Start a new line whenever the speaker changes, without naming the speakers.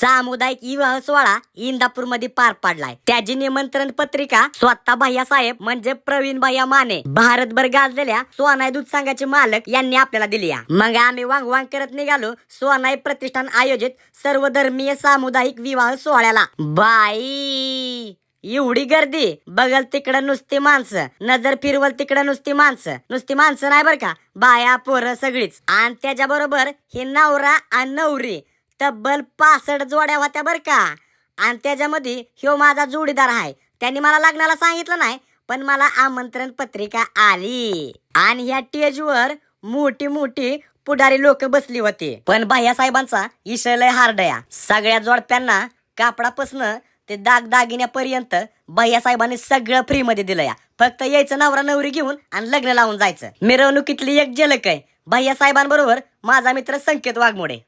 सामुदायिक विवाह सोहळा इंदापूरमध्ये पार पाडलाय. त्याची निमंत्रण पत्रिका स्वतः भैया साहेब म्हणजे प्रवीण भैया माने भारतभर गाजलेल्या सोनाई दूध संघाचे मालक यांनी आपल्याला दिली मग आम्ही वांग वांग करत निघालो सोनाई प्रतिष्ठान आयोजित सर्वधर्मीय सामुदायिक विवाह सोहळ्याला. बाई एवढी गर्दी. बगल तिकडं नुसती माणसं. नजर फिरवल तिकडं नुसती माणसं. नुसती माणसं नाही बर का? बाया पोरं सगळीच. आणि त्याच्या बरोबर हे नवरा आणि नवरी. तब्बल पासष्ट जोड्या होत्या बर का. आणि त्याच्यामध्ये ह्यो माझा जोडीदार आहे. त्यांनी मला लग्नाला सांगितलं नाही पण मला आमंत्रण पत्रिका आली. आणि ह्या टेजवर मोठी मोठी पुढारी लोक बसली होती. पण साहेबांचा इशलय लय हार्ड या सगळ्या जोडप्यांना कापडापासनं ते दाग दागिन्यापर्यंत साहेबांनी सगळं फ्री मध्ये दिलं या. फक्त यायचं नवरा नवरी घेऊन आणि लग्न लावून जायचं. मिरवणुकीतली एक झलक आहे. साहेबांबरोबर माझा मित्र संकेत वाघमोडे.